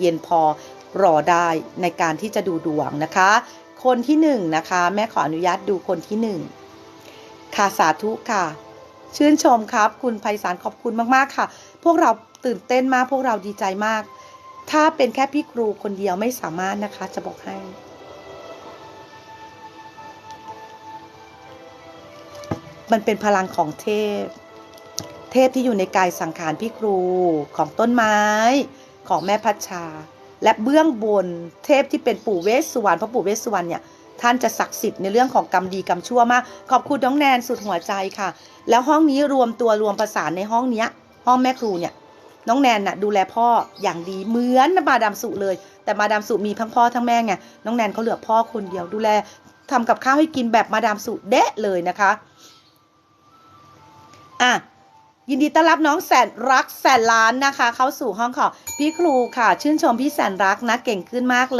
เย็นพอรอได้ในการที่จะดูดวงนะคะ คนที่หนึ่งนะคะ แม่ขออนุญาตดูคนที่หนึ่งค่ะสาธุค่ะ ชื่นชมครับ คุณไพศาลขอบคุณมากๆค่ะ พวกเราตื่นเต้นมากพวกเราดีใจมาก ถ้าเป็นแค่พี่ครูคนเดียวไม่สามารถนะคะ จะบอกให้มันเป็นพลังของเทพ เทพที่อยู่ในกายสังขารพี่ครูของต้นไม้ ของแม่พัชชา และเบื้องบนเทพที่เป็นปู่เวสสุวรรณพระปู่เวสสุวรรณเนี่ยท่านจะศักดิ์สิทธิ์ในเรื่องของกรรมดีกรรมชั่วมาก ขอบคุณน้องแนนสุดหัวใจค่ะ แล้วห้องนี้รวมตัวรวมประสานในห้องเนี้ย ห้องแม่ครูเนี่ย น้องแนนน่ะดูแลพ่ออย่างดีเหมือนมาดามสุเลย แต่มาดามสุมีทั้งพ่อทั้งแม่ไงน้องแนนเขาเหลือพ่อคนเดียวดูแลทำกับข้าวให้กินแบบมาดามสุเดะเลยนะคะ อะ ยินดีต้อนรับน้องแสนรักแสนล้านนะคะ เข้าสู่ห้องของพี่ครูค่ะ ชื่นชมพี่แสนรักนะเก่งขึ้นมากเลย